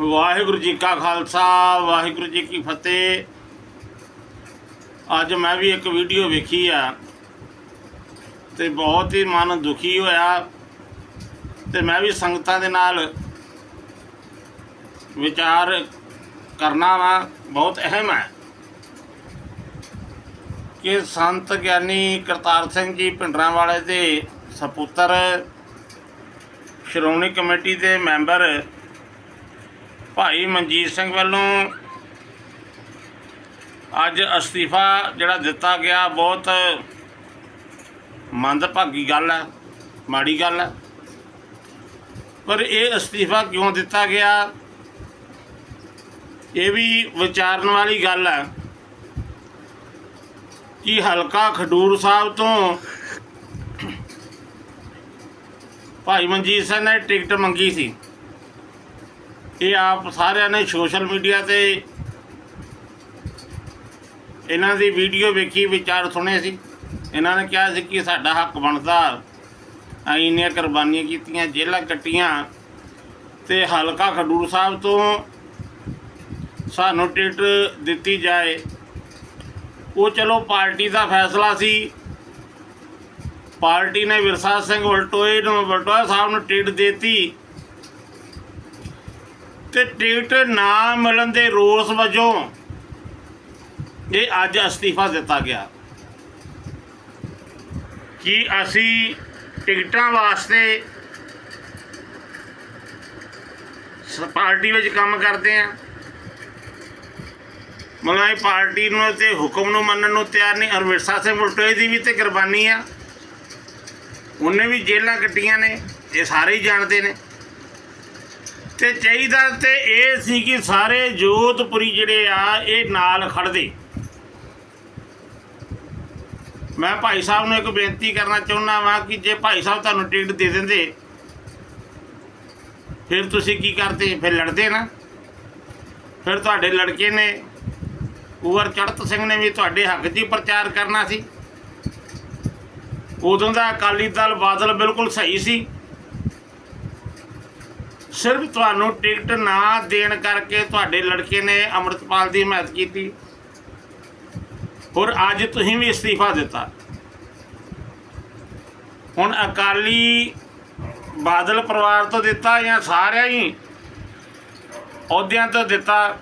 ਵਾਹਿਗੁਰੂ ਜੀ ਕਾ ਖਾਲਸਾ, ਵਾਹਿਗੁਰੂ ਜੀ ਕੀ ਫਤਿਹ। ਅੱਜ ਮੈਂ ਵੀ ਇੱਕ ਵੀਡੀਓ ਵੇਖੀ ਆ ਤੇ ਬਹੁਤ ਹੀ ਮਨ ਦੁਖੀ ਹੋਇਆ ਤੇ ਮੈਂ ਵੀ ਸੰਗਤਾਂ ਦੇ ਨਾਲ ਵਿਚਾਰ ਕਰਨਾ ਵਾ, ਬਹੁਤ ਅਹਿਮ ਹੈ ਕਿ ਸੰਤ ਗਿਆਨੀ ਕਰਤਾਰ ਸਿੰਘ ਜੀ ਪਿੰਡਰਾਂ ਵਾਲੇ ਦੇ ਸਪੁੱਤਰ, ਸ਼੍ਰੋਮਣੀ ਕਮੇਟੀ ਦੇ ਮੈਂਬਰ ਭਾਈ ਮਨਜੀਤ ਸਿੰਘ ਵੱਲੋਂ ਅੱਜ ਅਸਤੀਫਾ ਜਿਹੜਾ ਦਿੱਤਾ ਗਿਆ, ਬਹੁਤ ਮੰਦਭਾਗੀ ਗੱਲ ਹੈ, ਮਾੜੀ ਗੱਲ ਹੈ। ਪਰ ਇਹ ਅਸਤੀਫਾ ਕਿਉਂ ਦਿੱਤਾ ਗਿਆ? ਇਹ ਵੀ ਵਿਚਾਰਨ ਵਾਲੀ ਗੱਲ ਹੈ ਕਿ ਹਲਕਾ ਖਡੂਰ ਸਾਹਿਬ ਤੋਂ ਭਾਈ ਮਨਜੀਤ ਸਿੰਘ ਨੇ ਟਿਕਟ ਮੰਗੀ ਸੀ। ਇਹ ਆਪ ਸਾਰਿਆਂ ਨੇ ਸੋਸ਼ਲ ਮੀਡੀਆ ਤੇ ਇਹਨਾਂ ਦੀ ਵੀਡੀਓ ਵੇਖੀ, ਵਿਚਾਰ ਸੁਣੇ ਸੀ। ਇਹਨਾਂ ਨੇ ਕਿਹਾ ਸੀ ਕਿ ਸਾਡਾ ਹੱਕ ਬਣਦਾ। ਅਸੀਂ ਇੰਨੀਆਂ ਕੁਰਬਾਨੀਆਂ ਕੀਤੀਆਂ, ਜੇਲ੍ਹਾਂ ਕੱਟੀਆਂ ਤੇ ਹਲਕਾ ਖਡੂਰ ਸਾਹਿਬ ਤੋਂ ਸਾਨੂੰ ਟਿਕਟ ਦਿੱਤੀ ਜਾਏ। ਉਹ ਚਲੋ ਪਾਰਟੀ ਦਾ ਫੈਸਲਾ ਸੀ। ਪਾਰਟੀ ਨੇ ਵਿਰਸਾ ਸਿੰਘ ਵਲਟੋਏ ਨੂੰ ਵਲਟੋਆ ਸਾਹਿਬ ਨੂੰ ਟਿਕਟ ਦਿੱਤੀ। ਤੇ ਟਿਕਟ ਨਾ ਮਿਲਣ ਦੇ ਰੋਸ ਵਜੋਂ ਇਹ ਅੱਜ ਅਸਤੀਫਾ ਦਿੱਤਾ ਗਿਆ। ਕਿ ਅਸੀਂ ਟਿਕਟਾਂ ਵਾਸਤੇ ਸ- ਪਾਰਟੀ ਵਿੱਚ ਕੰਮ ਕਰਦੇ ਆਂ ਮਲਾਈ ਪਾਰਟੀ ਨੂੰ ਤੇ ਹੁਕਮ ਨੂੰ ਮੰਨਣ ਨੂੰ ਤਿਆਰ ਨਹੀਂ ਔਰ ਸਿੰਘ ਉਲਟੋਏ ਦੀ ਵੀ ਤੇ ਕੁਰਬਾਨੀ ਆ। ਉਹਨੇ ਵੀ ਜੇਲ੍ਹਾਂ ਕੱਟੀਆਂ ਨੇ, ਇਹ ਸਾਰੇ ਹੀ ਜਾਣਦੇ ਨੇ। ਤੇ ਚਾਹੀਦਾ ਤੇ ਇਹ ਸੀ ਕਿ ਸਾਰੇ ਜੋਧਪੁਰੀ ਜਿਹੜੇ ਆ, ਇਹ ਨਾਲ ਖੜਦੇ ਮੈਂ ਭਾਈ ਸਾਹਿਬ ਨੂੰ ਇੱਕ ਬੇਨਤੀ ਕਰਨਾ ਚਾਹੁੰਦਾ ਵਾਂ ਕਿ ਜੇ ਭਾਈ ਸਾਹਿਬ ਤੁਹਾਨੂੰ ਟਿਕਟ ਦੇ ਦਿੰਦੇ, ਫਿਰ ਤੁਸੀਂ ਕੀ ਕਰਦੇ? ਫਿਰ ਲੜਦੇ ਨਾ। ਫਿਰ ਤੁਹਾਡੇ ਲੜਕੇ ਨੇ ਉਵਰ ਚੜਤ ਸਿੰਘ ਨੇ ਵੀ ਤੁਹਾਡੇ ਹੱਕ 'ਚ ਹੀ ਪ੍ਰਚਾਰ ਕਰਨਾ ਸੀ। ਉਦੋਂ ਦਾ ਅਕਾਲੀ ਦਲ ਬਾਦਲ ਬਿਲਕੁਲ ਸਹੀ ਸੀ। ਸਿਰਫ ਤੁਹਾਨੂੰ ਟਿਕਟ ਨਾ ਦੇਣ ਕਰਕੇ ਤੁਹਾਡੇ ਲੜਕੇ ਨੇ ਅੰਮ੍ਰਿਤਪਾਲ ਦੀ ਹਮਾਇਤ ਕੀਤੀ। ਔਰ ਅੱਜ ਤੁਸੀਂ ਵੀ ਅਸਤੀਫਾ ਦਿੱਤਾ। ਹੁਣ ਅਕਾਲੀ ਬਾਦਲ ਪਰਿਵਾਰ ਤੋਂ ਦਿੱਤਾ ਜਾਂ ਸਾਰਿਆਂ ਹੀ? ਅਹੁਦਿਆਂ ਤੋਂ ਦਿੱਤਾ।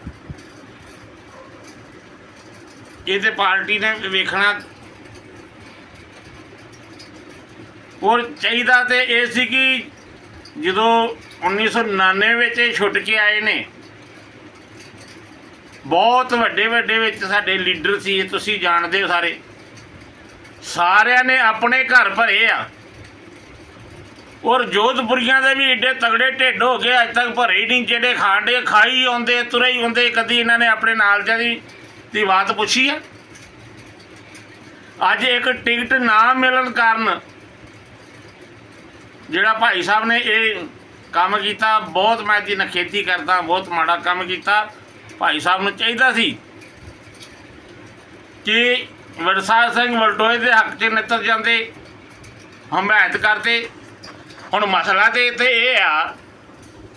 ਇਹ ਤੇ ਪਾਰਟੀ ਨੇ ਵੇਖਣਾ। ਔਰ ਚਾਹੀਦਾ ਤੇ ਇਹ ਸੀ ਕਿ ਜਦੋਂ 1999 ਵਿੱਚ ਇਹ ਛੁੱਟ ਕੇ ਆਏ ਨੇ। ਬਹੁਤ ਵੱਡੇ ਵੱਡੇ ਵਿੱਚ ਸਾਡੇ ਲੀਡਰ ਸੀ, ਤੁਸੀਂ ਜਾਣਦੇ ਹੋ ਸਾਰੇ। ਸਾਰਿਆਂ ਨੇ ਆਪਣੇ ਘਰ ਭਰੇ ਆ। ਔਰ ਜੋਧਪੁਰੀਆਂ ਦੇ ਵੀ ਏਡੇ ਤਗੜੇ ਢਿੱਡ ਹੋ ਗਏ ਅੱਜ ਤੱਕ ਭਰੇ ਹੀ ਨਹੀਂ, ਜਿਹੜੇ ਖਾਂਡੇ ਖਾਈ ਆਉਂਦੇ, ਤੁਰੇ ਹੀ ਆਉਂਦੇ, ਕਦੀ ਇਹਨਾਂ ਨੇ ਆਪਣੇ ਨਾਲ ਦੀ ਦੀ ਬਾਤ ਪੁੱਛੀ ਆ। ਅੱਜ ਇੱਕ ਟਿਕਟ ਨਾ ਮਿਲਣ ਕਾਰਨ ਜਿਹੜਾ ਭਾਈ ਸਾਹਿਬ ਨੇ ਇਹ ਕੰਮ ਕੀਤਾ, ਬਹੁਤ ਮੈਂ ਦੀ ਨਖੇਤੀ ਕਰਦਾ, ਬਹੁਤ ਮਾੜਾ ਕੰਮ ਕੀਤਾ। ਭਾਈ ਸਾਹਿਬ ਨੂੰ ਚਾਹੀਦਾ ਸੀ ਕਿ ਵਿਰਸਾ ਸਿੰਘ ਵਲਟੋਏ ਦੇ ਹੱਕ 'ਚ ਨਿੱਤਰ ਜਾਂਦੇ, ਹਮਾਇਤ ਕਰਦੇ। ਹੁਣ ਮਸਲਾ ਤੇ ਇੱਥੇ ਇਹ ਆ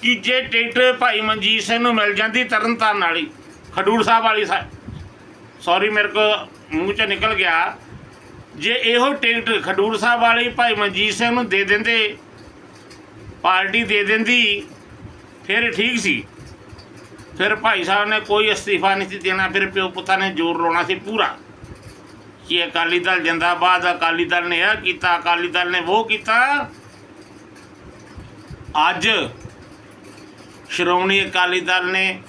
ਕਿ ਜੇ ਟਿਕਟ ਭਾਈ ਮਨਜੀਤ ਸਿੰਘ ਨੂੰ ਮਿਲ ਜਾਂਦੀ ਤਰਨਤਾਰਨ ਵਾਲੀ, ਖਡੂਰ ਸਾਹਿਬ ਵਾਲੀ ਸੌਰੀ ਮੇਰੇ ਕੋ ਮੂੰਹ 'ਚ ਨਿਕਲ ਗਿਆ। ਜੇ ਇਹੋ ਟਿਕਟ ਖਡੂਰ ਸਾਹਿਬ ਵਾਲੀ ਭਾਈ ਮਨਜੀਤ ਸਿੰਘ ਨੂੰ ਦੇ ਦਿੰਦੇ ਪਾਰਟੀ ਦੇ ਦਿੰਦੀ, ਫਿਰ ਠੀਕ ਸੀ। ਫਿਰ ਭਾਈ ਸਾਹਿਬ ਨੇ ਕੋਈ ਅਸਤੀਫਾ ਨਹੀਂ ਸੀ ਦੇਣਾ, ਫਿਰ ਪਿਓ ਪੁੱਤਾਂ ਨੇ ਜ਼ੋਰ ਲਾਉਣਾ ਸੀ ਪੂਰਾ। ਕਿ ਅਕਾਲੀ ਦਲ ਜਿੰਦਾਬਾਦ, ਅਕਾਲੀ ਦਲ ਨੇ ਇਹ ਕੀਤਾ, ਅਕਾਲੀ ਦਲ ਨੇ ਉਹ ਕੀਤਾ। ਅੱਜ ਸ਼੍ਰੋਮਣੀ ਅਕਾਲੀ ਦਲ ਨੇ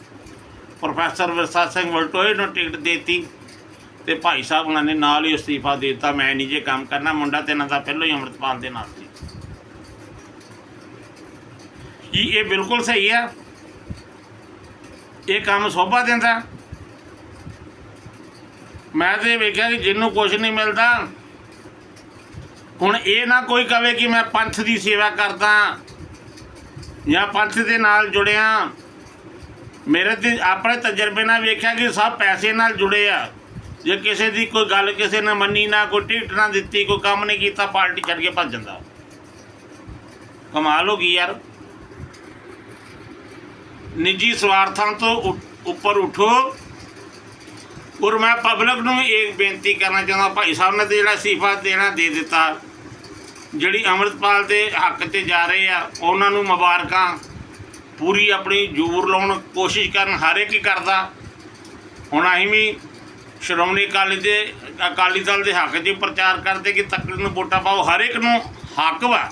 ਪ੍ਰੋਫੈਸਰ ਵਿਰਸਾ ਸਿੰਘ ਵਲਟੋਏ ਨੂੰ ਟਿਕਟ ਦੇਤੀ ਤੇ ਭਾਈ ਸਾਹਿਬ ਉਹਨਾਂ ਨੇ ਨਾਲ ਹੀ ਅਸਤੀਫਾ ਦੇ ਦਿੱਤਾ। ਮੈਂ ਨਹੀਂ ਜੇ ਕੰਮ ਕਰਨਾ, ਮੁੰਡਾ ਤੇ ਇਹਨਾਂ ਦਾ ਪਹਿਲਾਂ ਹੀ ਅੰਮ੍ਰਿਤਪਾਲ ਦੇ ਨਾਲ ਸੀ। ਕੀ ਇਹ ਬਿਲਕੁਲ ਸਹੀ ਆ। ਇਹ ਕੰਮ ਸੋਭਾ ਦਿੰਦਾ। ਮੈਂ ਤੇ ਵੇਖਿਆ ਕਿ ਜਿਹਨੂੰ ਕੁਝ ਨਹੀਂ ਮਿਲਦਾ, ਹੁਣ ਇਹ ਨਾ ਕੋਈ ਕਵੇ ਕਿ ਮੈਂ ਪੰਥ ਦੀ ਸੇਵਾ ਕਰਦਾ ਜਾਂ ਪੰਥ ਦੇ ਨਾਲ ਜੁੜਿਆ। ਮੇਰੇ ਤੇ ਆਪਣੇ ਤਜਰਬੇ ਨਾਲ ਵੇਖਿਆ ਕਿ ਸਭ ਪੈਸੇ ਨਾਲ ਜੁੜੇ ਆ। ਜੇ ਕਿਸੇ ਦੀ ਕੋਈ ਗੱਲ ਕਿਸੇ ਨੇ ਮੰਨੀ ਨਾ, ਕੋਈ ਟਿਕਟ ਨਾ ਦਿੱਤੀ, ਕੋਈ ਕੰਮ ਨਹੀਂ ਕੀਤਾ, ਪਾਰਟੀ ਛੱਡ ਕੇ ਭੱਜ ਜਾਂਦਾ। ਕਮਾਲ ਹੋ ਗਈ ਯਾਰ। ਨਿੱਜੀ ਸਵਾਰਥਾਂ ਤੋਂ ਉੱਪਰ ਉਠੋ। ਔਰ ਮੈਂ ਪਬਲਿਕ ਨੂੰ ਇਹ ਬੇਨਤੀ ਕਰਨਾ ਚਾਹੁੰਦਾ, ਭਾਈ ਸਾਹਿਬ ਨੇ ਤੇ ਜਿਹੜਾ ਅਸਤੀਫਾ ਦੇਣਾ ਦੇ ਦਿੱਤਾ, ਜਿਹੜੀ ਅੰਮ੍ਰਿਤਪਾਲ ਦੇ ਹੱਕ ਤੇ ਜਾ ਰਹੇ ਆ, ਉਹਨਾਂ ਨੂੰ ਮੁਬਾਰਕਾਂ। ਪੂਰੀ ਆਪਣੀ ਜ਼ੋਰ ਲਾਉਣ ਕੋਸ਼ਿਸ਼ ਕਰਨ, ਹਰ ਇੱਕ ਹੀ ਕਰਦਾ। ਹੁਣ ਅਸੀਂ ਵੀ ਸ਼੍ਰੋਮਣੀ ਅਕਾਲੀ ਦੇ, ਅਕਾਲੀ ਦਲ ਦੇ ਹੱਕ 'ਚ ਪ੍ਰਚਾਰ ਕਰਦੇ ਕਿ ਤੱਕੜੀ ਨੂੰ ਵੋਟਾਂ ਪਾਓ, ਹਰ ਇੱਕ ਨੂੰ ਹੱਕ ਵਾ।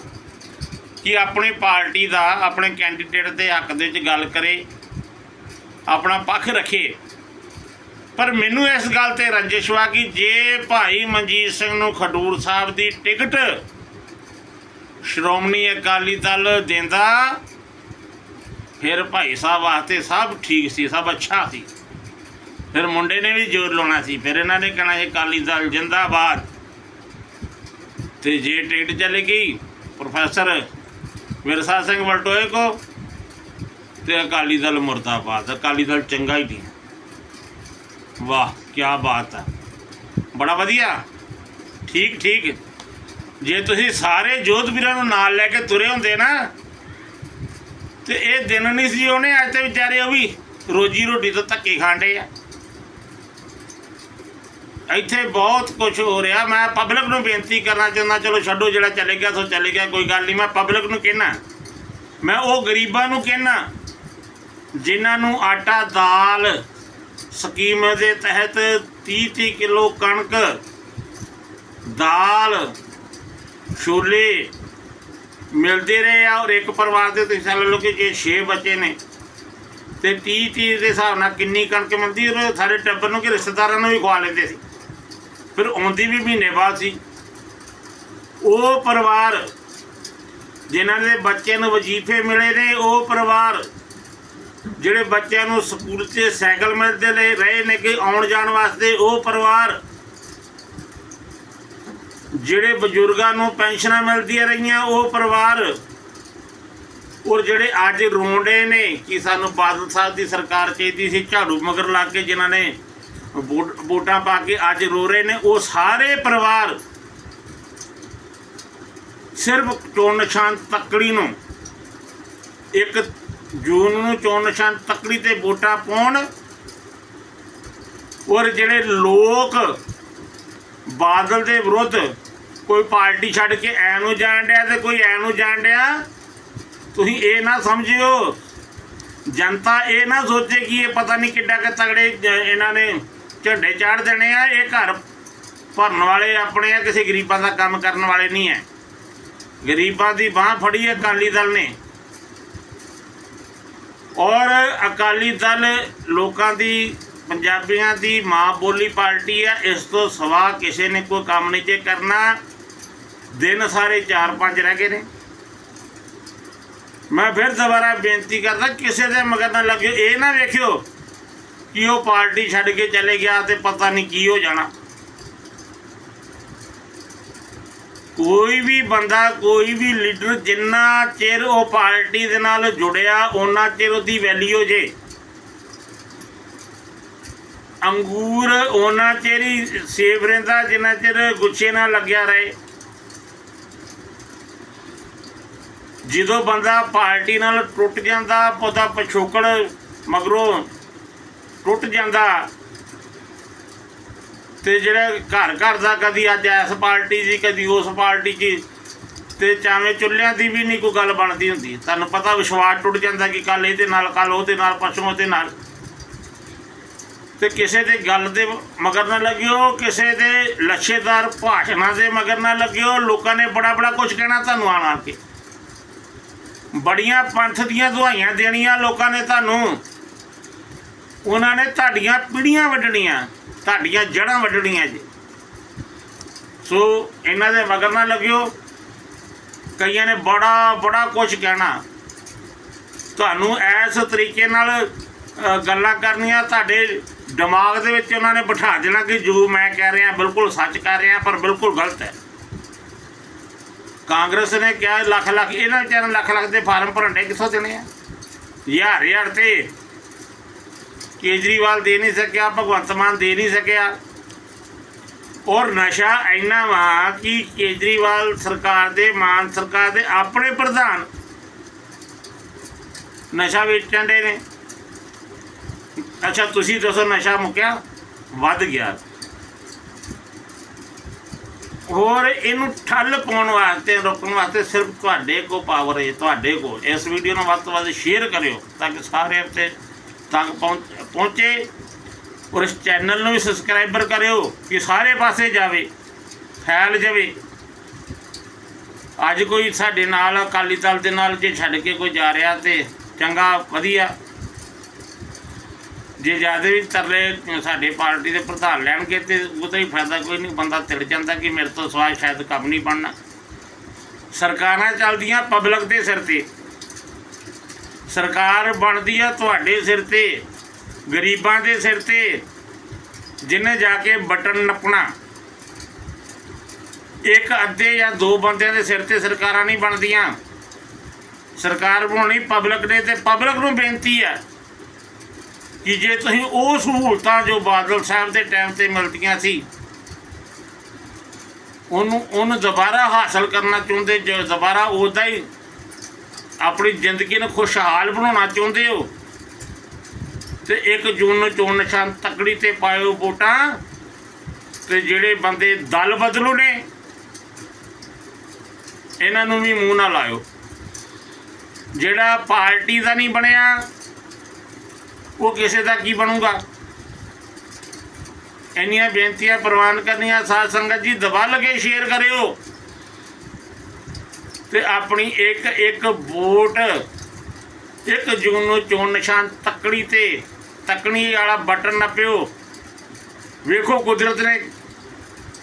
ਕਿ ਆਪਣੀ ਪਾਰਟੀ ਦਾ, ਆਪਣੇ ਕੈਂਡੀਡੇਟ ਦੇ ਹੱਕ ਦੇ ਵਿੱਚ ਗੱਲ ਕਰੇ, ਆਪਣਾ ਪੱਖ ਰੱਖੇ। ਪਰ ਮੈਨੂੰ ਇਸ ਗੱਲ ਤੇ ਰੰਜਿਸ਼ ਵਾ ਕਿ ਜੇ ਭਾਈ ਮਨਜੀਤ ਸਿੰਘ ਨੂੰ ਖਡੂਰ ਸਾਹਿਬ ਦੀ ਟਿਕਟ ਸ਼੍ਰੋਮਣੀ ਅਕਾਲੀ ਦਲ ਦਿੰਦਾ, ਫਿਰ ਭਾਈ ਸਾਹਿਬ ਵਾਸਤੇ ਸਭ ਠੀਕ ਸੀ, ਸਭ ਅੱਛਾ ਸੀ। ਫਿਰ ਮੁੰਡੇ ਨੇ ਵੀ ਜ਼ੋਰ ਲਾਉਣਾ ਸੀ, ਫਿਰ ਇਹਨਾਂ ਨੇ ਕਹਿਣਾ ਇਹ ਅਕਾਲੀ ਦਲ ਜਿੰਦਾਬਾਦ। ਤੇ ਜੇ ਟਿਕਟ ਚਲੇ ਗਈ, ਪ੍ਰੋਫੈਸਰ ਵਿਰਸਾ ਸਿੰਘ ਵਲਟੋਏ ਕੋ। ਤੇ ਅਕਾਲੀ ਦਲ ਮੁਰਦਾਬਾਦ, ਅਕਾਲੀ ਦਲ ਚੰਗਾ ਹੀ ਨਹੀਂ। ਵਾਹ ਕੀ ਬਾਤ ਹੈ ਬੜਾ ਵਧੀਆ। ਠੀਕ ਠੀਕ। ਜੇ ਤੁਸੀਂ ਸਾਰੇ ਜੋਧ ਵੀਰਾਂ ਨੂੰ ਨਾਲ ਲੈ ਕੇ ਤੁਰੇ ਹੁੰਦੇ ਨਾ, ਤੇ ਇਹ ਦਿਨ ਨਹੀਂ ਸੀ ਉਹਨੇ, ਅੱਜ ਤੇ ਵਿਚਾਰੇ ਉਹ ਵੀ ਰੋਜੀ ਰੋਟੀ ਤੋਂ ਧੱਕੇ ਖਾਂਡੇ ਆ। ਇੱਥੇ ਬਹੁਤ ਕੁਝ ਹੋ ਰਿਹਾ। ਮੈਂ ਪਬਲਿਕ ਨੂੰ ਬੇਨਤੀ ਕਰਨਾ ਚਾਹੁੰਦਾ, ਚਲੋ ਛੱਡੋ, ਜਿਹੜਾ ਚਲੇ ਗਿਆ, ਸੋ ਚਲੇ ਗਿਆ, ਕੋਈ ਗੱਲ ਨਹੀਂ, ਮੈਂ ਪਬਲਿਕ ਨੂੰ ਕਹਿਣਾ। ਮੈਂ ਉਹ ਗਰੀਬਾਂ ਨੂੰ ਕਹਿਣਾ, ਜਿਨ੍ਹਾਂ ਨੂੰ ਆਟਾ ਦਾਲ ਸਕੀਮ ਦੇ ਤਹਿਤ 30 30 ਕਿਲੋ ਕਣਕ, ਦਾਲ, ਛੋਲੇ ਮਿਲਦੇ ਰਹੇ ਆ, ਔਰ ਇੱਕ ਪਰਿਵਾਰ ਦੇ ਤੁਸੀਂ ਸਮਝ ਲਓ ਕਿ ਜੇ 6 ਬੱਚੇ ਨੇ, ਤੇ 30 30 ਦੇ ਹਿਸਾਬ ਨਾਲ ਕਿੰਨੀ ਕਣਕ ਮਿਲਦੀ ਉਹ ਸਾਰੇ ਟੱਬਰ ਨੂੰ ਕਿ ਰਿਸ਼ਤੇਦਾਰਾਂ ਨੂੰ ਵੀ ਖਵਾ ਲੈਂਦੇ ਸੀ। ਫਿਰ ਆਉਂਦੀ ਵੀ ਮਹੀਨੇ ਬਾਅਦ ਸੀ। ਉਹ ਪਰਿਵਾਰ ਜਿਨ੍ਹਾਂ ਦੇ ਬੱਚੇ ਨੂੰ ਵਜ਼ੀਫੇ ਮਿਲੇ ਨੇ, ਉਹ ਪਰਿਵਾਰ ਜਿਹੜੇ ਬੱਚਿਆਂ ਨੂੰ ਸਕੂਲ 'ਚ ਸਾਈਕਲ ਮਿਲਦੇ ਨੇ, ਰਹੇ ਨੇ ਕਿ ਆਉਣ ਜਾਣ ਵਾਸਤੇ, ਉਹ ਪਰਿਵਾਰ ਜਿਹੜੇ ਬਜ਼ੁਰਗਾਂ ਨੂੰ ਪੈਨਸ਼ਨਾਂ ਮਿਲਦੀਆਂ ਰਹੀਆਂ, ਉਹ ਪਰਿਵਾਰ ਔਰ ਜਿਹੜੇ ਅੱਜ ਰੋਂਡੇ ਨੇ ਕਿ ਸਾਨੂੰ ਬਾਦਲ ਸਾਹਿਬ ਦੀ ਸਰਕਾਰ ਚਾਹੀਦੀ ਸੀ, ਝਾੜੂ ਮਗਰ ਲਾ ਕੇ ਜਿਨ੍ਹਾਂ ਨੇ ਵੋਟ- ਵੋਟਾਂ ਪਾ ਕੇ ਅੱਜ ਰੋ ਰਹੇ ਨੇ। ਉਹ ਸਾਰੇ ਪਰਿਵਾਰ ਸਿਰਫ ਚੋਣ ਨਿਸ਼ਾਨ ਤੱਕੜੀ ਨੂੰ ਇੱਕ ਜੂਨ ਨੂੰ ਚੋਣ ਨਿਸ਼ਾਨ ਤੱਕੜੀ ਤੇ ਵੋਟਾਂ ਪਾਉਣ ਔਰ ਜਿਹੜੇ ਲੋਕ ਬਾਦਲ ਦੇ ਵਿਰੁੱਧ ਕੋਈ ਪਾਰਟੀ ਛੱਡ ਕੇ ਐ ਨੂੰ ਜਾਣ ਡਿਆ ਤੇ ਕੋਈ ਐ ਨੂੰ ਜਾਣ ਡਿਆ, ਤੁਸੀਂ ਇਹ ਨਾ ਸਮਝਿਓ। ਜਨਤਾ ਇਹ ਨਾ ਸੋਚੇ ਕਿ ਇਹ ਪਤਾ ਨਹੀਂ ਕਿੱਡਾ ਕਿ ਤਗੜੇ ਜ- ਇਹਨਾਂ ਨੇ ਝੰਡੇ ਚਾੜ ਦੇਣੇ ਆ, ਇਹ ਘਰ ਭਰਨ ਵਾਲੇ ਆਪਣੇ ਆ, ਕਿਸੇ ਗਰੀਬਾਂ ਦਾ ਕੰਮ ਕਰਨ ਵਾਲੇ ਨਹੀਂ ਐ। ਗਰੀਬਾਂ ਦੀ ਬਾਹ ਫੜੀ ਹੈ ਅਕਾਲੀ ਦਲ ਨੇ। ਔਰ ਅਕਾਲੀ ਦਲ ਲੋਕਾਂ ਦੀ, ਪੰਜਾਬੀਆਂ ਦੀ ਮਾਂ ਬੋਲੀ ਪਾਰਟੀ ਆ ਇਸ ਤੋਂ ਸਵਾ ਕਿਸੇ ਨੇ ਕੋਈ ਕੰਮ ਨਹੀਂ ਜੇ ਕਰਨਾ। ਦਿਨ ਸਾਰੇ 4-5 ਰਹਿ ਗਏ ਨੇ। ਮੈਂ ਫਿਰ ਦੁਬਾਰਾ ਬੇਨਤੀ ਕਰਦਾ, ਕਿਸੇ ਦੇ ਮਗਰ ਨਾ ਲੱਗਿਓ, ਇਹ ਨਾ ਵੇਖਿਓ ਕਿ ਉਹ ਪਾਰਟੀ ਛੱਡ ਕੇ ਚਲੇ ਗਿਆ ਤੇ ਪਤਾ ਨਹੀਂ ਕੀ ਹੋ ਜਾਣਾ। ਕੋਈ ਵੀ ਬੰਦਾ, ਕੋਈ ਵੀ ਲੀਡਰ ਜਿੰਨਾ ਚਿਰ ਉਹ ਪਾਰਟੀ ਦੇ ਨਾਲ ਜੁੜਿਆ ਉਹਨਾਂ ਚਿਰ ਉਹਦੀ ਵੈਲਿਊ ਜੇ। ਅੰਗੂਰ ਉਹਨਾਂ ਚਿਰ ਹੀ ਸੇਬ ਰਹਿੰਦਾ, ਜਿੰਨਾ ਚਿਰ ਗੁੱਛੇ ਨਾਲ ਲੱਗਿਆ ਰਹੇ। ਜਦੋਂ ਬੰਦਾ ਪਾਰਟੀ ਨਾਲ ਟੁੱਟ ਜਾਂਦਾ, ਉਹਦਾ ਪਿਛੋਕੜ ਮਗਰੋਂ ਟੁੱਟ ਜਾਂਦਾ। ਤੇ ਜਿਹੜਾ ਘਰ ਘਰ ਦਾ ਕਦੀ ਅੱਜ ਇਸ ਪਾਰਟੀ ਦੀ, ਕਦੀ ਉਸ ਪਾਰਟੀ ਦੀ, ਤੇ ਚਾਵੇਂ ਚੁੱਲ੍ਹਿਆਂ ਦੀ ਵੀ ਨਹੀਂ ਕੋਈ ਗੱਲ ਬਣਦੀ ਹੁੰਦੀ। ਤੁਹਾਨੂੰ ਪਤਾ ਵਿਸ਼ਵਾਸ ਟੁੱਟ ਜਾਂਦਾ ਕਿ ਕੱਲ ਇਹਦੇ ਨਾਲ ਕੱਲ ਉਹਦੇ ਨਾਲ, ਪਰਸੋਂ ਉਹਦੇ ਨਾਲ। ਤੇ ਕਿਸੇ ਦੇ ਗੱਲ ਦੇ ਮਗਰ ਨਾ ਲੱਗਿਓ, ਕਿਸੇ ਦੇ ਲੱਛੇਦਾਰ ਭਾਸ਼ਣਾਂ ਦੇ ਮਗਰ ਨਾ ਲੱਗਿਓ। ਲੋਕਾਂ ਨੇ ਬੜਾ ਬੜਾ ਕੁਝ ਕਹਿਣਾ ਤੁਹਾਨੂੰ ਆਣ ਆਣ ਕੇ। ਬੜੀਆਂ ਪੰਥ ਦੀਆਂ ਦੁਹਾਈਆਂ ਦੇਣੀਆਂ ਲੋਕਾਂ ਨੇ ਤੁਹਾਨੂੰ। ਉਹਨਾਂ ਨੇ ਤੁਹਾਡੀਆਂ ਪੀੜੀਆਂ ਵੱਢਣੀਆਂ, ਤੁਹਾਡੀਆਂ ਜੜ੍ਹਾਂ ਵੱਢਣੀਆਂ ਜੀ। ਸੋ ਇਹਨਾਂ ਦੇ ਮਗਰ ਨਾ ਲੱਗਿਓ। ਕਈਆਂ ਨੇ ਬੜਾ ਬੜਾ ਕੁਝ ਕਹਿਣਾ। ਤੁਹਾਨੂੰ ਇਸ ਤਰੀਕੇ ਨਾਲ ਗੱਲਾਂ ਕਰਨੀਆਂ, ਤੁਹਾਡੇ ਦਿਮਾਗ ਦੇ ਵਿੱਚ ਉਹਨਾਂ ਨੇ ਬਿਠਾ ਦੇਣਾ ਕਿ ਜੋ ਮੈਂ ਕਹਿ ਰਿਹਾ, ਬਿਲਕੁਲ ਸੱਚ ਕਰ ਰਿਹਾ, ਪਰ ਬਿਲਕੁਲ ਗਲਤ ਹੈ। ਕਾਂਗਰਸ ਨੇ ਕਿਹਾ ਲੱਖ ਲੱਖ ਇਹਨਾਂ ਵਿਚਾਰਿਆਂ ਲੱਖ ਲੱਖ ਦੇ ਫਾਰਮ ਭਰਨ ਦੇ ਕਿੱਥੋਂ ਦੇਣੇ ਆ? ਹਜ਼ਾਰ ਹਜ਼ਾਰ ਤੇ ਕੇਜਰੀਵਾਲ ਦੇ ਨਹੀਂ ਸਕਿਆ, ਭਗਵੰਤ ਮਾਨ ਦੇ ਨਹੀਂ ਸਕਿਆ। ਔਰ ਨਸ਼ਾ ਇੰਨਾ ਵਾ ਕਿ ਕੇਜਰੀਵਾਲ ਸਰਕਾਰ ਦੇ, ਮਾਨ ਸਰਕਾਰ ਦੇ, ਆਪਣੇ ਪ੍ਰਧਾਨ ਨਸ਼ਾ ਵੇਚਣ ਦੇ ਨੇ। ਅੱਛਾ, ਤੁਸੀਂ ਦੱਸੋ ਨਸ਼ਾ ਮੁੱਕਿਆ? ਵੱਧ ਗਿਆ। ਹੋਰ ਇਹਨੂੰ ਠੱਲ ਪਾਉਣ ਵਾਸਤੇ, ਰੋਕਣ ਵਾਸਤੇ ਸਿਰਫ ਤੁਹਾਡੇ ਕੋ ਪਾਵਰ ਹੈ, ਤੁਹਾਡੇ ਕੋ ਇਸ ਵੀਡੀਓ ਨੂੰ ਵੱਧ ਤੋਂ ਵੱਧ ਸ਼ੇਅਰ ਕਰਿਓ, ਤਾਂ ਕਿ ਸਾਰੇ ਉੱਤੇ ਤੱਕ ਪਹੁੰਚ- ਪਹੁੰਚੇ ਔਰ ਇਸ ਚੈਨਲ ਨੂੰ ਵੀ ਸਬਸਕ੍ਰਾਈਬਰ ਕਰਿਓ ਕਿ ਸਾਰੇ ਪਾਸੇ ਜਾਵੇ, ਫੈਲ ਜਾਵੇ। ਅੱਜ ਕੋਈ ਸਾਡੇ ਨਾਲ ਅਕਾਲੀ ਦਲ ਦੇ ਨਾਲ ਜੇ ਛੱਡ ਕੇ ਕੋਈ ਜਾ ਰਿਹਾ ਤੇ ਚੰਗਾ, ਵਧੀਆ। ਜੇ ਜ਼ਿਆਦਾ ਵੀ ਤਰਲੇ ਸਾਡੇ ਪਾਰਟੀ ਦੇ ਪ੍ਰਧਾਨ ਲੈਣਗੇ ਤੇ ਉਹਦਾ ਹੀ ਫਾਇਦਾ ਕੋਈ ਨਹੀਂ, ਬੰਦਾ ਤਿੜ ਜਾਂਦਾ ਕਿ ਮੇਰੇ ਤੋਂ ਸਵਾਲ ਸ਼ਾਇਦ ਕੰਮ ਨਹੀਂ ਬਣਨਾ। ਸਰਕਾਰਾਂ ਚੱਲਦੀਆਂ ਪਬਲਿਕ ਦੇ ਸਿਰ ਤੇ। ਸਰਕਾਰ ਬਣਦੀ ਆ ਤੁਹਾਡੇ ਸਿਰ ਤੇ, ਗਰੀਬਾਂ ਦੇ ਸਿਰ ਤੇ, ਜਿੰਨੇ ਜਾ ਕੇ ਬਟਨ ਨੱਪਣਾ। ਇੱਕ ਅੱਧੇ ਜਾਂ ਦੋ ਬੰਦਿਆਂ ਦੇ ਸਿਰ ਤੇ ਸਰਕਾਰਾਂ ਨਹੀਂ ਬਣਦੀਆਂ। ਸਰਕਾਰ ਬਣਾਉਣੀ ਪਬਲਿਕ ਨੇ ਤੇ ਪਬਲਿਕ ਨੂੰ ਬੇਨਤੀ ਹੈ ਕਿ ਜੇ ਤੁਸੀਂ ਉਹ ਸਹੂਲਤਾਂ ਜੋ ਬਾਦਲ ਸਾਹਿਬ ਦੇ ਟਾਈਮ ਤੇ ਮਿਲਦੀਆਂ ਸੀ, ਉਹਨੂੰ ਉਹਨੂੰ ਦੁਬਾਰਾ ਹਾਸਲ ਕਰਨਾ ਚਾਹੁੰਦੇ, ਜੋ ਦੁਬਾਰਾ ਉਹਦਾ ਹੀ ਆਪਣੀ ਜ਼ਿੰਦਗੀ ਨੂੰ ਖੁਸ਼ਹਾਲ ਬਣਾਉਣਾ ਚਾਹੁੰਦੇ ਹੋ? ਤੇ 1 ਜੂਨ ਨੂੰ ਚੋਣ ਨਿਸ਼ਾਨ ਤਕੜੀ ਤੇ ਪਾਇਓ ਵੋਟਾਂ। ਤੇ ਜਿਹੜੇ ਬੰਦੇ ਦਲ ਬਦਲੂ ਨੇ, ਇਹਨਾਂ ਨੂੰ ਵੀ ਮੂੰਹ ਨਾ ਲਾਇਓ। ਜਿਹੜਾ ਪਾਰਟੀ ਦਾ ਨਹੀਂ ਬਣਿਆ, ਉਹ ਕਿਸੇ ਦਾ ਕੀ ਬਣੂਗਾ? ਇੰਨੀਆਂ ਬੇਨਤੀਆਂ ਪ੍ਰਵਾਨ ਕਰਨੀਆਂ ਸਾਧ ਸੰਗਤ ਜੀ, ਦਬਾ ਲਗੇ ਸ਼ੇਅਰ ਕਰਿਓ। ਤੇ ਆਪਣੀ ਇੱਕ ਇੱਕ ਵੋਟ ਇੱਕ ਜੂਨ ਨੂੰ ਚੋਣ ਨਿਸ਼ਾਨ ਤੱਕੜੀ ਤੇ, ਤੱਕਣੀ ਵਾਲਾ ਬਟਨ ਨੱਪਿਓ ਵੇਖੋ ਕੁਦਰਤ ਨੇ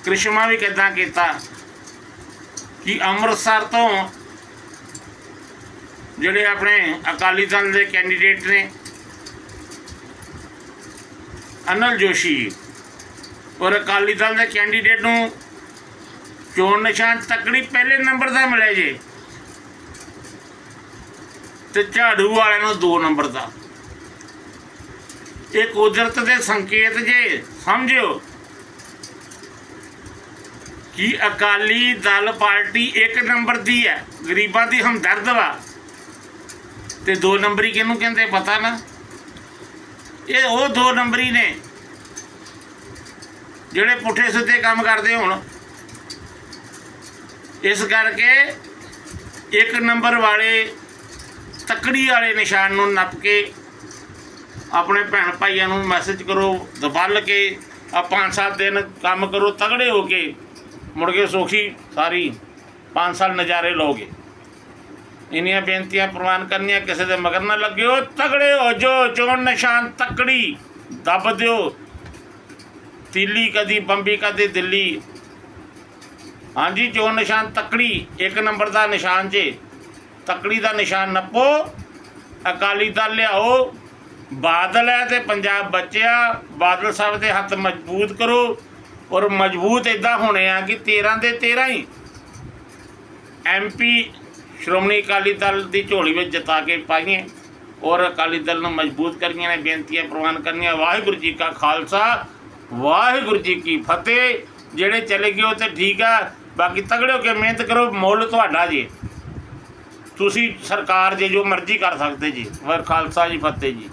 ਕ੍ਰਿਸ਼ਮਾ ਵੀ ਕਿਦਾਂ ਕੀਤਾ। ਕਿ ਅੰਮ੍ਰਿਤਸਰ ਤੋਂ ਜਿਹੜੇ ਆਪਣੇ ਅਕਾਲੀ ਦਲ ਦੇ ਕੈਂਡੀਡੇਟ ਨੇ, ਅਨਲ ਜੋਸ਼ੀ ਔਰ ਅਕਾਲੀ ਦਲ ਦੇ ਕੈਂਡੀਡੇਟ ਨੂੰ ਚੋਣ ਨਿਸ਼ਾਨ ਤਕੜੀ ਪਹਿਲੇ ਨੰਬਰ ਦਾ ਮਿਲਿਆ ਜੇ। ਤੇ ਝਾੜੂ ਵਾਲਿਆਂ ਨੂੰ 2 ਨੰਬਰ ਦਾ। ਇਹ ਕੁਦਰਤ ਦੇ ਸੰਕੇਤ ਜੇ, ਸਮਝਿਓ? ਕਿ ਅਕਾਲੀ ਦਲ ਪਾਰਟੀ 1 ਨੰਬਰ ਦੀ ਹੈ, ਗਰੀਬਾਂ ਦੀ ਹਮਦਰਦ ਵਾ। ਤੇ 2 ਨੰਬਰੀ ਕਿਹਨੂੰ ਕਹਿੰਦੇ ਪਤਾ ਨਾ? ਇਹ ਉਹ ਦੋ ਨੰਬਰੀ ਨੇ, ਜਿਹੜੇ ਪੁੱਠੇ ਸਿੱਧੇ ਕੰਮ ਕਰਦੇ ਹੁਣ। ਇਸ ਕਰਕੇ ਇੱਕ ਨੰਬਰ ਵਾਲੇ ਤਕੜੀ ਵਾਲੇ ਨਿਸ਼ਾਨ ਨੂੰ ਨੱਪ ਕੇ ਆਪਣੇ ਭੈਣ ਭਾਈਆਂ ਨੂੰ ਮੈਸੇਜ ਕਰੋ, ਦਬਲ ਕੇ ਆ ਪੰਜ ਸੱਤ ਦਿਨ ਕੰਮ ਕਰੋ ਤਗੜੇ ਹੋ ਕੇ ਮੁੜ ਕੇ ਸੋਖੀ ਸਾਰੀ ਪੰਜ ਸਾਲ ਨਜ਼ਾਰੇ ਲਓਗੇ। ਇੰਨੀਆਂ ਬੇਨਤੀਆਂ ਪ੍ਰਵਾਨ ਕਰਨੀਆਂ, ਕਿਸੇ ਦੇ ਮਗਰ ਨਾ ਲੱਗਿਓ ਤਗੜੇ ਹੋ ਜੋ ਚੋਣ ਨਿਸ਼ਾਨ ਤਕੜੀ, ਦੱਬ ਦਿਓ। ਤੀਲੀ ਕਦੀ, ਬੰਬੀ ਕਦੀ, ਦਿੱਲੀ ਹਾਂਜੀ ਚੋਣ ਨਿਸ਼ਾਨ ਤਕੜੀ, ਇੱਕ ਨੰਬਰ ਦਾ ਨਿਸ਼ਾਨ ਜੇ। ਤਕੜੀ ਦਾ ਨਿਸ਼ਾਨ ਨੱਪੋ, ਅਕਾਲੀ ਦਲ ਲਿਆਓ, ਬਾਦਲ ਹੈ ਤੇ ਪੰਜਾਬ ਬਚਿਆ, ਬਾਦਲ ਸਾਹਿਬ ਦੇ ਹੱਥ ਮਜ਼ਬੂਤ ਕਰੋ। ਔਰ ਮਜ਼ਬੂਤ ਇਦਾਂ ਹੋਣੇ ਆ ਕਿ 13 ਦੇ 13 ਹੀ। ਐਮਪੀ ਸ਼੍ਰੋਮਣੀ ਅਕਾਲੀ ਦਲ ਦੀ ਝੋਲੀ ਵਿੱਚ ਜਿਤਾ ਕੇ ਪਾਈਏ। ਔਰ ਅਕਾਲੀ ਦਲ ਨੂੰ ਮਜ਼ਬੂਤ ਕਰੀਆਂ ਨੇ, ਬੇਨਤੀਆਂ ਪ੍ਰਵਾਨ ਕਰਨੀਆਂ। ਵਾਹਿਗੁਰੂ ਜੀ ਕਾ ਖਾਲਸਾ, ਵਾਹਿਗੁਰੂ ਜੀ ਕੀ ਫਤਿਹ। ਜਿਹੜੇ ਚਲੇ ਗਏ ਉਹ ਤੇ ਠੀਕ ਆ। ਬਾਕੀ ਤਗੜੇ ਹੋ ਕੇ ਮਿਹਨਤ ਕਰੋ, ਮੁੱਲ ਤੁਹਾਡਾ ਜੀ। ਤੁਸੀਂ ਸਰਕਾਰ ਜੇ ਜੋ ਮਰਜ਼ੀ ਕਰ ਸਕਦੇ ਜੀ। ਵਾਹਿ ਖਾਲਸਾ ਜੀ, ਫਤਿਹ ਜੀ।